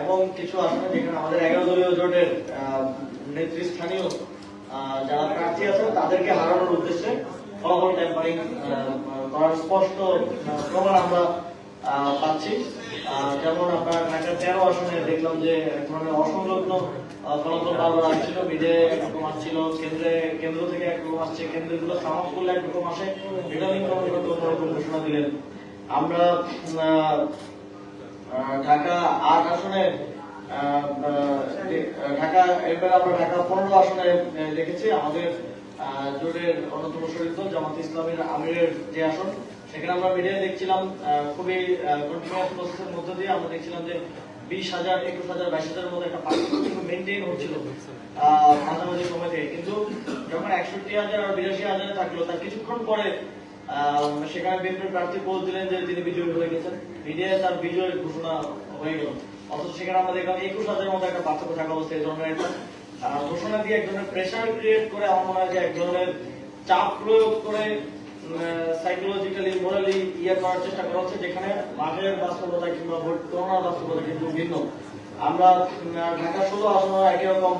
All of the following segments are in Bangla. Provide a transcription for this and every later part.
এবং কিছু আসনে যেখানে আমাদের এগারো দলীয় জোটের নেতৃস্থানীয় যারা প্রার্থী আছেন, তাদেরকে হারানোর উদ্দেশ্যে ফলাফল টেম্পারিং করার স্পষ্ট প্রমাণ আমরা পাচ্ছি। যেমন আপনার ঢাকা তেরো আসনে দেখলাম যে এক ধরনের অসংলগ্ন ফলাফল বারবার আসছিল মিডিয়ায় একরকম আসছিল, কেন্দ্রে, কেন্দ্র থেকে একরকম আসছে, কেন্দ্রগুলো সামাপ করলে একরকম আসে ঘোষণা দিলেন? আমরা ঢাকা আট আসনে ঢাকা, এবার আমরা ঢাকা পনেরো আসনে দেখেছি, আমাদের জোটের অন্যতম শরীর জামাত ইসলামের আমিরের যে আসন সেখানে আমরা দেখছিলাম খুবই কন্টিনিউয়াস প্রসেসের দিয়ে আমরা দেখছিলাম যে বিশ হাজার, একুশ হাজার, বাইশ হাজারের মধ্যে একটা পার্থক্য মেনটেন হচ্ছিল মাঝামাঝি সময় থেকে। কিন্তু যখন একষট্টি হাজার আর বিরাশি থাকল, তার কিছুক্ষণ পরে সেখানে বিএনপির প্রার্থী দিলেন যে তিনি বিজয়ী হয়ে গেছেন। মিডিয়ায় তার বিজয়ের ঘোষণা হয়ে গেল। অথচ সেখানে আমরা দেখলাম একুশ হাজারের একটা পার্থক্য থাকা অবস্থায় এই ধরনের একটা ঘোষণা দিয়ে এক ধরনের প্রেশার ক্রিয়েট করে আমার মনে হয় যে এক ধরনের চাপ প্রয়োগ করে সাইকোলজিক্যালি মোরালি ইয়ে করার চেষ্টা করা হচ্ছে যেখানে মাঠের বাস্তবতা কিংবা ভোট গণনার বাস্তবতা কিন্তু ভিন্ন। আমরা ঢাকা ষোলো আসনে একই রকম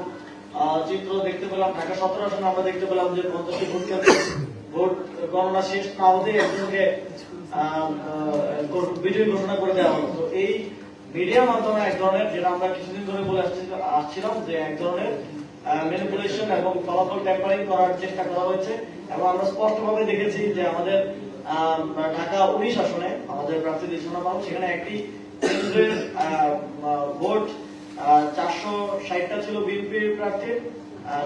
চিত্র দেখতে পেলাম। ঢাকা সতেরো আসনে আমরা দেখতে পেলাম যে পঞ্চাশটি ভোট কেন্দ্রে ভোট গণনা শেষ না হতেই একজনকে বিজয়ী ঘোষণা করে দেওয়া হলো। তো এই মিডিয়ার মাধ্যমে এক ধরনের, যেটা আমরা কিছুদিন ধরে বলে আসছি- আসছিলাম যে এক ধরনের ম্যানিপুলেশন এবং ফলাফল ট্যাম্পারিং করার চেষ্টা করা হয়েছে। এবং আমরা স্পষ্টভাবে দেখেছি যে আমাদের ঢাকা উনিশ আসনে আমাদের প্রার্থী পাবো সেখানে একটি কেন্দ্রের ভোট চারশো ষাটটা ছিল বিএনপি প্রার্থীর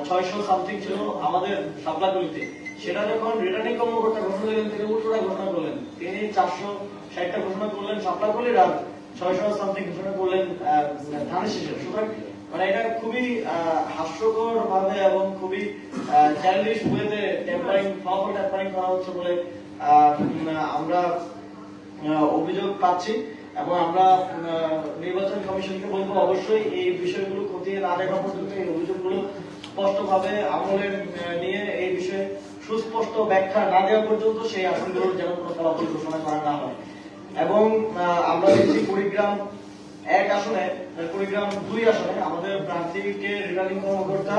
ছয়শো সামথিং ছিল আমাদের সাবলাগুলিতে সেটা যখন রিটার্নিং কর্মকর্তা ঘোষণা দিলেন, তিনি উল্টোটা ঘোষণা করলেন। তিনি চারশো ষাটটা ঘোষণা করলেন সাবলাগুলির আর ছয়শো সামথিং ঘোষণা করলেন ধানের শেষে সুতরাং মানে এটা খুবই হাস্যকর ভাবে এবং খুবই চাইল্ডিশ ওয়েতে টেম্পারিং ফলাফল টেম্পারিং করা হচ্ছে বলে আমরা অভিযোগ পাচ্ছি এবং আমরা নির্বাচন কমিশনকে বলব অবশ্যই এই বিষয়গুলো খতিয়ে না দেখা পর্যন্ত এই অভিযোগগুলো স্পষ্টভাবে আমলের নিয়ে এই বিষয়ে সুস্পষ্ট ব্যাখ্যা না দেওয়া পর্যন্ত সেই আসনগুলোর যেন কোনো ফলাফল ঘোষণা করা না হয়। এবং আমরা দেখছি কুড়িগ্রাম এক আসনে কুড়িগ্রাম দুই আসনে আমাদের প্রার্থীকে রিটার্নিং কর্মকর্তা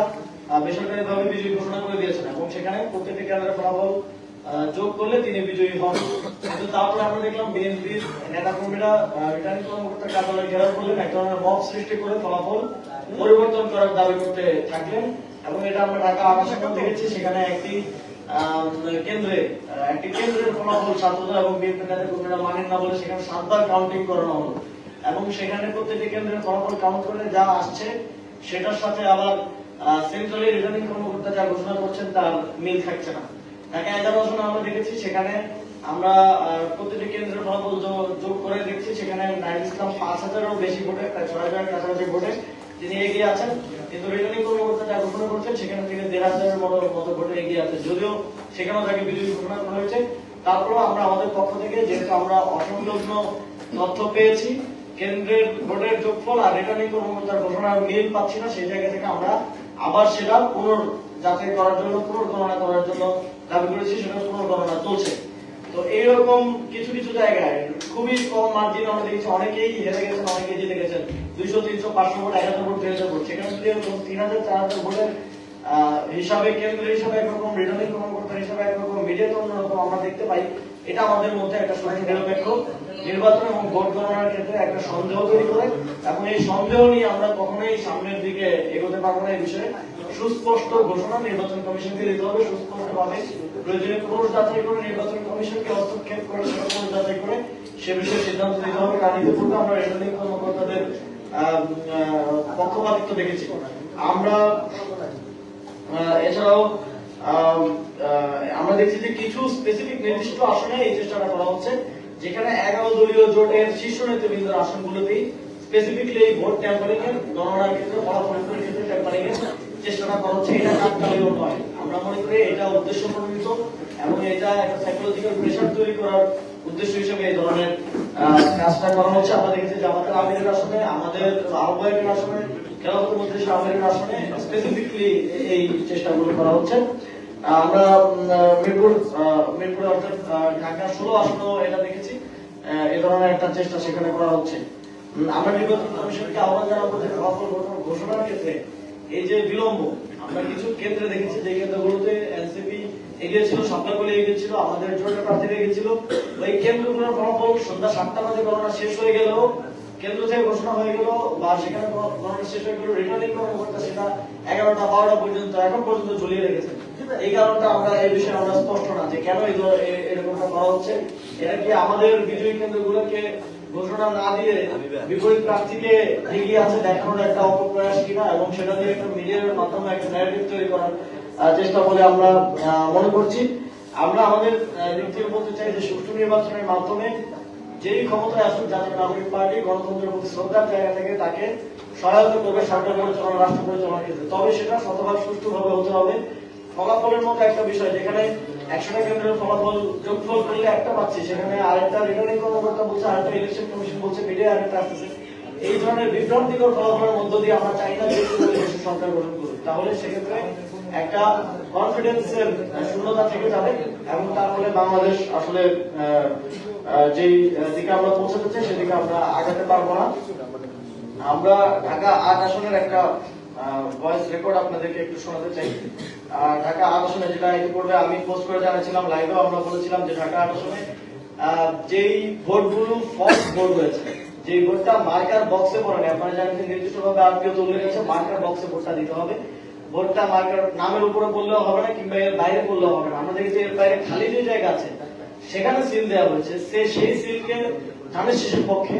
বেসরকারিভাবে বিজয়ী ঘোষণা করে দিয়েছেন এবং সেখানে প্রত্যেকটি কেন্দ্রের ফলাফল যোগ করলে তিনি বিজয়ী হন। কিন্তু তারপরে আমরা দেখলাম বিএনপির নেতা কর্মীরা রিটার্নিং কর্মকর্তার কার্যালয় ঘেরাও করলেন, এক ধরনের মব সৃষ্টি করে ফলাফল পরিবর্তন করার দাবি করতে থাকলেন এবং এটা আমরা ঢাকা আকাশাকাম দেখেছি, সেখানে একটি কেন্দ্রে একটি কেন্দ্রের ফলাফল ছাত্ররা এবং বিএনপি নেতা কর্মীরা মানেন না বলে সেখানে সাতবার কাউন্টিং করানো হলো। এবং সেখানে প্রত্যেকটি কেন্দ্রের ফলাফল কাউন্ট করে যা আসছে, সেটার সাথে আবার সেন্ট্রালি রিটার্নিং কর্মকর্তা যা ঘোষণা করছেন তার মিল থাকছে না। ঢাকা এগারো আসনে আমরা দেখেছি, সেখানে আমরা প্রতিটি কেন্দ্রের ফলাফল যোগ- করে দেখছি, সেখানে নাইল ইসলাম পাঁচ হাজারেরও বেশি ভোটে, প্রায় ছয় হাজারের কাছাকাছি ভোটে তিনি এগিয়ে আছেন। কিন্তু রিটার্নিং কর্মকর্তা যা ঘোষণা করছেন, সেখানে থেকে দেড় হাজারের মতো মতো ভোটে এগিয়ে আছে। যদিও সেখানেও তাকে বিজয়ী ঘোষণা করা হয়েছে। তারপরেও আমরা আমাদের পক্ষ থেকে, যেহেতু আমরা অসংলগ্ন তথ্য পেয়েছি কেন্দ্রের ভোটের যোগফল আর রিটার্নিং কর্মকর্তার ঘোষণার মিল পাচ্ছি না, সেই জায়গা থেকে আমরা আবার সেটা পুনর যাচাই করার জন্য, পুনর্গণনা করার জন্য দাবি করেছি, সেটা পুনর্গণনা চলছে। তো এইরকম কিছু কিছু জায়গায় খুবই কম মার্জিন আমরা দেখছি, অনেকেই হেরে গেছেন, অনেকেই জিতে গেছেন। দুইশো, তিনশো, পাঁচশো ভোট এক হাজার ভোট দুই হাজার ভোট। সেখানে যদি এরকম তিন হাজার, চার হাজার ভোটের হিসাবে, কেন্দ্র হিসাবে একরকম, রিটার্নিং কর্মকর্তা হিসাবে একরকম, মিডিয়াতে অন্যরকম আমরা দেখতে পাই, এটা আমাদের মধ্যে একটা সুষ্ঠু নিরপেক্ষ নির্বাচন এবং ভোট গণনার ক্ষেত্রে একটা সন্দেহ তৈরি করে এবং এই সন্দেহ নিয়ে আমরা কখনোই সামনের দিকে এগোতে পারব না এই বিষয়ে। সুস্পষ্ট ঘোষণা নির্বাচন কমিশনকে দিতে হবে। সুস্পষ্ট ভাবে প্রয়োজনীয় পুরুষ যাচাই করে নির্বাচন কমিশনকে হস্তক্ষেপ করে, সেটা পুরুষ যাচাই করে সে বিষয়ে সিদ্ধান্ত দিতে হবে। কারণ ইতিপূর্বে আমরা রিটার্নিং কর্মকর্তাদের পক্ষপাতিত্ব দেখেছি। আমরা এছাড়াও আমরা দেখছি যে কিছু স্পেসিফিক নির্দিষ্ট আসনে এই চেষ্টাটা করা হচ্ছে। যেখানে এগারো দলীয় জোটের শীর্ষ নেতৃবৃন্দের আসনগুলোতেই স্পেসিফিকলি এই ভোট ট্যাম্পারিং এর গণনার ক্ষেত্রে, ফলাফলের ক্ষেত্রে ট্যাম্পারিং এর চেষ্টাটা করা হচ্ছে। এটা কাকতালীয় নয়। আমরা মনে করি এটা উদ্দেশ্য প্রণীত এবং এটা একটা সাইকোলজিক্যাল প্রেশার তৈরি করার উদ্দেশ্য হিসেবে এই ধরনের কাজটা করা হচ্ছে। আমরা দেখেছি জামাতের আমিরের আসনে, আমাদের আহ্বায়কের আসনে খেলাফত মন্ত্রী আমিরের আসনে স্পেসিফিকলি এই চেষ্টাগুলো করা হচ্ছে। আমরা মিরপুর মিরপুরে অর্থাৎ ঢাকা ষোলো আসনেও এটা দেখেছি। এ ধরনের একটা চেষ্টা সেখানে করা হচ্ছে। আমরা নির্বাচন কমিশনকে আহ্বান জানাব যে ফলাফল ঘোষণার ক্ষেত্রে এই যে বিলম্ব, আমরা কিছু কেন্দ্রে দেখেছি যে কেন্দ্রগুলোতে এনসিপি এগিয়ে ছিল সাপলাগুলি এগিয়ে ছিল, আমাদের জোটের প্রার্থীরা এগিয়ে ছিল। ওই কেন্দ্রগুলোর ফলাফল সন্ধ্যা সাতটা বাজে গণনা শেষ হয়ে গেলেও কেন্দ্র থেকে ঘোষণা হয়ে গেল বা সেখানে গণ- গণনা শেষ হয়ে গেল। রিটার্নিং কর্মকর্তা সেটা এগারোটা বারোটা পর্যন্ত, এখন পর্যন্ত ঝুলিয়ে রেখেছেন এই কারণটা আমরা, এই বিষয়ে আমরা স্পষ্ট না যে কেন ধর- এরকমটা করা হচ্ছে। এটা কি আমাদের বিজয়ী কেন্দ্রগুলোকে ঘোষণা না দিয়ে বিপরীত প্রার্থীকে এগিয়ে আছে দেখানোর একটা অপপ্রয়াস কিনা এবং সেটা দিয়ে একটা মিডিয়ার মাধ্যমে একটা ন্যারেটিভ তৈরি করার চেষ্টা বলে আমরা মনে করছি। আমরা আমাদের দিক বলতে চাই যে সুষ্ঠু নির্বাচনের মাধ্যমে যেই ক্ষমতায় আসুক জাতীয় নাগরিক পার্টি, গণতন্ত্রের প্রতি শ্রদ্ধার জায়গা থেকে তাকে সহায়তা করবে সরকার পরিচালনা রাষ্ট্র পরিচালনার ক্ষেত্রে। তবে সেটা শতভাগ সুষ্ঠুভাবে হতে হবে। ফলাফলের মতো একটা বিষয়, যেখানে একশোটা কেন্দ্রের ফলাফল যোগফল করলে একটা পাচ্ছি, সেখানে আরেকটা রিটার্নিং কর্মকর্তা বলছে, আরেকটা ইলেকশন কমিশন বলছে, মিডিয়া আরেকটা আসতেছে। এই ধরনের বিভ্রান্তিকর ফলাফলের মধ্য দিয়ে আমরা চাই না যে সরকার গঠন করুক। তাহলে সেক্ষেত্রে একটা কনফিডেন্সের শূন্যতা থেকে যাবে এবং তার ফলে বাংলাদেশ আসলে যেই দিকে আমরা পৌঁছাতে চাই, সেদিকে আমরা আগাতে পারব না। আমরা ঢাকা আট আসনের একটা ভয়েস রেকর্ড আপনাদেরকে একটু শোনাতে চাই। ঢাকা আট আসনে যেটা ইতিপূর্বে আমি পোস্ট করে জানাছিলাম লাইভেও আমরা বলেছিলাম যে ঢাকা আট আসনে যেই ভোটগুলো ফলস ভোট হয়েছে যে ভোটটা মার্কার বক্সে পড়ে না আপনারা জানেন যে নির্দিষ্টভাবে আরপিও উল্লেখ আছে মার্কার বক্সে ভোটটা দিতে হবে। ভোটটা মার্কার নামের উপরে বললেও হবে না, কিংবা এর বাইরে বললেও হবে না। আমরা দেখি যে এর বাইরে খালি যে জায়গা আছে, সেখানে সিল দেওয়া হয়েছে। সে সেই সিলকে ধানের শিশুর পক্ষে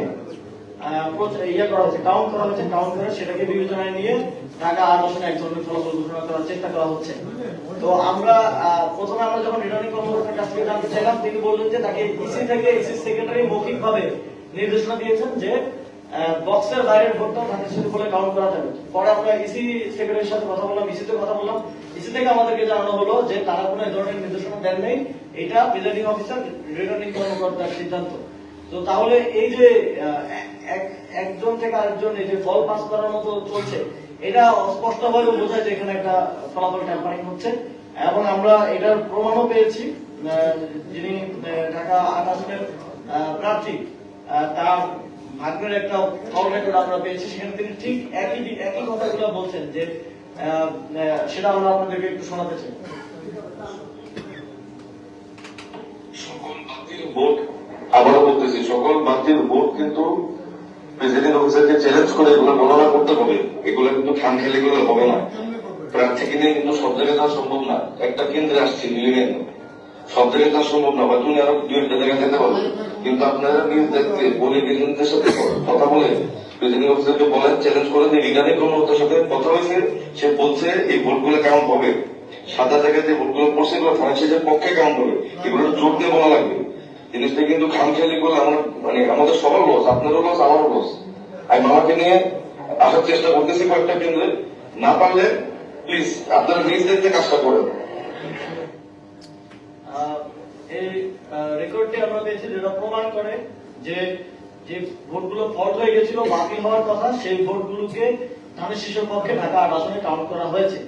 ইয়ে করা হচ্ছে কাউন্ট করা হচ্ছে কাউন্ট করে সেটাকে বিবেচনায় নিয়ে ফলাফল ঘোষণা করার চেষ্টা করা হচ্ছে। তো আমরা প্রথমে আমরা যখন রিটার্নিং কর্মকর্তার কাছ থেকে জানতে চাইলাম, তিনি বললেন যে তাকে ইসি থেকে ইসি সেক্রেটারি মৌখিক ভাবে নির্দেশনা দিয়েছেন যে বক্সের বাইরের ভোটটা বলে কাউন্ট করা যাবে। পরে আমরা ইসি সেক্রেটারির সাথে কথা বললাম ইসিতে কথা বললাম। ইসি থেকে আমাদেরকে জানানো হলো যে তারা কোনো ধরনের নির্দেশনা দেন নেই এটা প্রিজাইডিং অফিসার রিটার্নিং কর্মকর্তার সিদ্ধান্ত। তো তাহলে এই যে একজন থেকে আরেকজন এই যে ফল পাস করার মতো চলছে, এটা স্পষ্ট ভাবে বোঝায় যে এখানে একটা ফলাফল ট্যাম্পারিং হচ্ছে। এবং আমরা এটার প্রমাণও পেয়েছি যিনি ঢাকা আসনের প্রার্থী তার ভাগ্যের একটা কল রেকর্ড আমরা পেয়েছি। সেখানে তিনি ঠিক একই একই কথাগুলো বলছেন যে সেটা আমরা আপনাদেরকে একটু শোনাতে চাই। সকল ভোট আবারও বলতেছি, সকল বাতিল ভোট কিন্তু প্রেসিডেন্ট অফিসারকে চ্যালেঞ্জ করে এগুলো গণনা করতে হবে। এগুলো কিন্তু খান খেলে গেলে হবে না। প্রার্থীকে নিয়ে কিন্তু সব জায়গায় সম্ভব না। একটা কেন্দ্রে আসছে মিলিয়ে সব জায়গায় সম্ভব না। হয়তো উনি আরও দু একটা জায়গায় যেতে পারবে। কিন্তু আপনারা নিজ দেখতে বলে এজেন্টদের সাথে কথা বলে প্রেসিডেন্ট অফিসারকে বলেন চ্যালেঞ্জ করে যে রিটার্নিং কর্মকর্তার সাথে কথা হয়েছে, সে বলছে এই ভোটগুলো কাউন্ট হবে। সাদা জায়গায় যে ভোটগুলো পড়ছে, এগুলো থানা পক্ষে কাউন্ট হবে, এগুলো জোর দিয়ে বলা লাগবে। জিনিসটা কিন্তু খামখেয়ালি করলে আমার মানে আমাদের সবার লস আপনারও লস আমারও লস আমি মামাকে নিয়ে আসার চেষ্টা করতেছি কয়েকটা কেন্দ্রে না পারলে প্লিজ আপনারা নিজ দেখতে কাজটা করেন। এই রেকর্ডটি আমরা পেয়েছি যেটা প্রমাণ করে যে যে ভোটগুলো ফল্ট হয়ে গেছিল বাতিল হওয়ার কথা, সেই ভোটগুলোকে ধানের শিশুর পক্ষে ঢাকা আট কাউন্ট করা হয়েছে।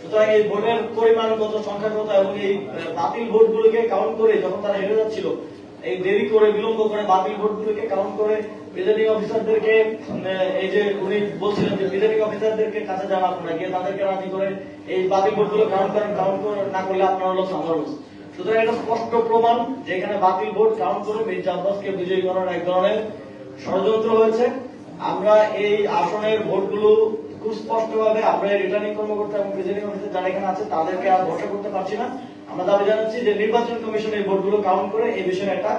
সুতরাং এই ভোটের পরিমাণ, কত সংখ্যা কত এবং এই বাতিল ভোটগুলোকে কাউন্ট করে যখন তারা হেরে যাচ্ছিল এই দেরি করে বিলম্ব করে বাতিল ভোটগুলোকে কাউন্ট করে প্রিজাইডিং অফিসারদেরকে এই যে উনি বলছিলেন যে প্রিজাইডিং অফিসারদেরকে কাছে যান আপনারা গিয়ে তাদেরকে রাজি করে এই বাতিল ভোটগুলো কাউন্ট করেন কাউন্ট করে না করলে আপনারা লস আমার সুতরাং এটা স্পষ্ট প্রমাণ যে এখানে বাতিল ভোট কাউন্ট করে মির্জা আব্বাসকে বিজয়ী করার এক ধরনের ষড়যন্ত্র হয়েছে। আমরা এই আসনের ভোটগুলো খুব স্পষ্ট ভাবে আমরা রিটার্নিং কর্মকর্তা এবং প্রিজাইডিং অফিসার যারা এখানে আছে তাদেরকে আর ভরসা করতে পারছি না। আমরা দাবি জানাচ্ছি যে নির্বাচন কমিশন এই ভোটগুলো কাউন্ট করে এই বিষয়ে একটা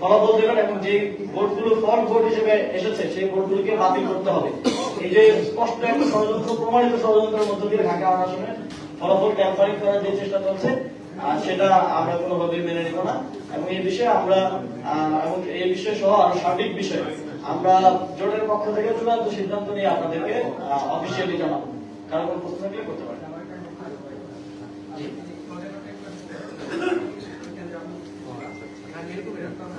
ফলাফল দেবেন এবং যে ভোটগুলো ফল ভোট হিসেবে এসেছে, সেই ভোটগুলোকে বাতিল করতে হবে। এই যে স্পষ্ট একটা ষড়যন্ত্র, প্রমাণিত ষড়যন্ত্রের মধ্য দিয়ে ঢাকা আসনে ফলাফল ট্যাম্পারিং করার যে চেষ্টা চলছে সেটা আমরা কোনোভাবেই মেনে নিব না। এবং এই বিষয়ে আমরা এবং এই বিষয় সহ আরও সার্বিক বিষয় আমরা জোটের পক্ষ থেকে চূড়ান্ত সিদ্ধান্ত নিয়ে আপনাদেরকে অফিসিয়ালি জানাব। কারণ কোনো প্রশ্ন থাকলে করতে পারেন জি। সেই ভোটগুলোকে গ্রামের শিক্ষিতা দিতে চান সেগুলো বাতিল বাতিল ছিলেন আজকে রাস্তাঘাটে বাইরে বাইরে করে দিচ্ছে। তা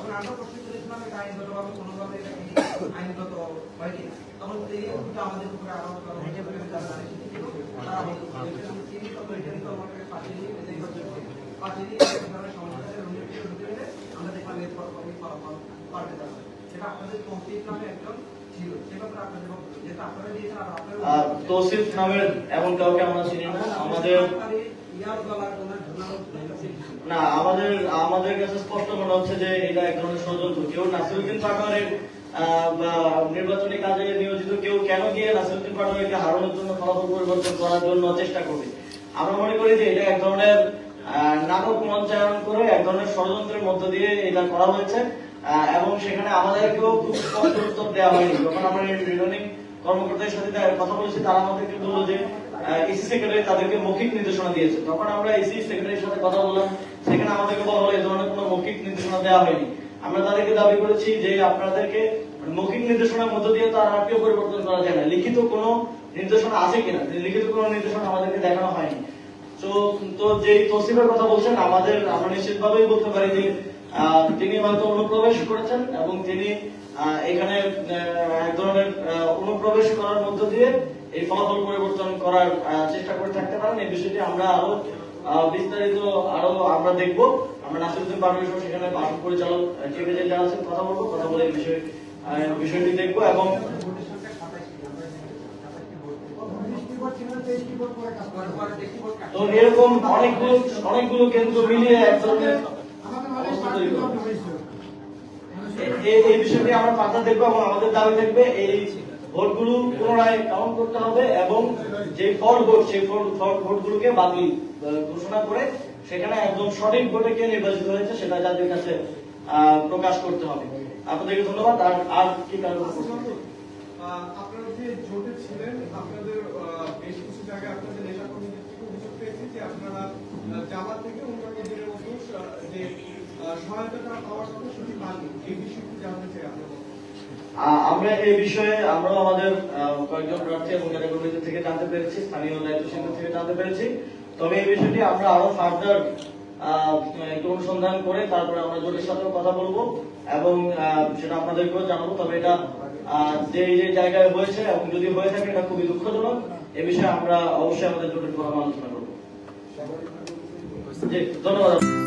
তখন আমরা প্রশ্ন করেছিলাম এটা আইনগতভাবে কোনোভাবে এটা কি আইনগত হয় কিনা। তখন তিনি আমাদের উপরে আরও আমরা দেখলাম ফলাফল পাল্টে যাবে সেটা আপনাদের তৌফিক নামে একজন তৌসিফ নামের এমন কাউকে আমরা চিনি না। আমাদের না, আমাদের আমাদের কাছে স্পষ্ট মনে হচ্ছে যে এটা এক ধরনের ষড়যন্ত্র। কেউ নাসিরুদ্দিন পাটোয়ারের নির্বাচনী কাজে নিয়োজিত কেউ কেন গিয়ে নাসিরুদ্দিন পাটোয়ারিকে হারানোর জন্য ফলাফল পরিবর্তন করার জন্য চেষ্টা করবে? আমরা মনে করি যে এটা এক ধরনের নাটক মঞ্চায়ন করে এক ধরনের ষড়যন্ত্রের মধ্য দিয়ে এটা করা হয়েছে। এবং সেখানে আমাদেরকেও খুব স্পষ্ট উত্তর দেওয়া হয়নি। যখন আমরা রিটার্নিং কর্মকর্তাদের সাথে কথা বলেছি, তারা যে সেক্রেটারি তাদেরকে মৌখিক নির্দেশনা দিয়েছে। তখন আমরা সেক্রেটারির সাথে কথা বললাম, সেখানে আমাদেরকে বলা হলো এই ধরনের কোনো মৌখিক নির্দেশনা দেওয়া হয়নি। আমরা তাদেরকে দাবি করেছি যে, আপনাদেরকে মৌখিক নির্দেশনার মধ্য দিয়ে তো আর আরপিও পরিবর্তন করা যায় না। লিখিত কোনো নির্দেশনা আছে কিনা? লিখিত কোনো নির্দেশনা আমাদেরকে দেখানো হয়নি। তো তো যে তসিফের কথা বলছেন, আমাদের, আমরা নিশ্চিতভাবেই বলতে পারি যে তিনি হয়তো অনুপ্রবেশ করেছেন এবং তিনি এখানে এক ধরনের অনুপ্রবেশ করার মধ্য দিয়ে এই ফলাফল পরিবর্তন করার চেষ্টা করে থাকতে পারেন। এই বিষয়টি আমরা আরও বিস্তারিত আরও আমরা দেখব। আমরা নাসিরুদ্দিন পারভেজ সেখানে বাসন পরিচালক এজেন্ট যারা আছেন কথা বলব, কথা বলে এই বিষয়ে বিষয়টি দেখব এবং তো এরকম অনেকগুলো অনেকগুলো কেন্দ্র মিলিয়ে এক ধরনের আমাদের অবস্থা তৈরি করবে। এ- এ- এই বিষয়টি আমরা পাতা দেখব এবং আমাদের দাবি থাকবে এই ভোটগুলো পুনরায় কাউন্ট করতে হবে এবং যে ফল ভোট, সেই ফল ভোটগুলোকে বাতিল ঘোষণা করে সেখানে একদম সঠিক ভোটে কে নির্বাচিত হয়েছে সেটা জাতির কাছে প্রকাশ করতে হবে। আপনাদেরকে ধন্যবাদ। আর আর কি কারণ আহ, আপনারা যে জোটে ছিলেন আপনাদের আহ, বেশ কিছু জায়গায় আপনাদের নেতা কর্মীদের থেকে অভিযোগ পেয়েছি যে আপনারা আহ, জামাত থেকে অন্যান্য দিনের মতো আহ, যে আহ, সহায়তাটা পাওয়ার কথা সেটি পাননি এই বিষয়টি জানতে চাই আপনার মতামত। আহ, আমরা এই বিষয়ে আমরাও আমাদের কয়েকজন প্রার্থী এবং নেতাকর্মীদের থেকে জানতে পেরেছি, স্থানীয় দায়িত্বশীলদের থেকে জানতে পেরেছি। তবে এই বিষয়টি আমরা আরও ফার্দার একটু অনুসন্ধান করে তারপরে আমরা জোটের সাথেও কথা বলব এবং সেটা আপনাদেরকেও জানাব। তবে এটা যে যে জায়গায় হয়েছে এবং যদি হয়ে থাকে এটা খুবই দুঃখজনক। এ বিষয়ে আমরা অবশ্যই আমাদের জোটের ফোরাম আলোচনা করব। ধন্যবাদ।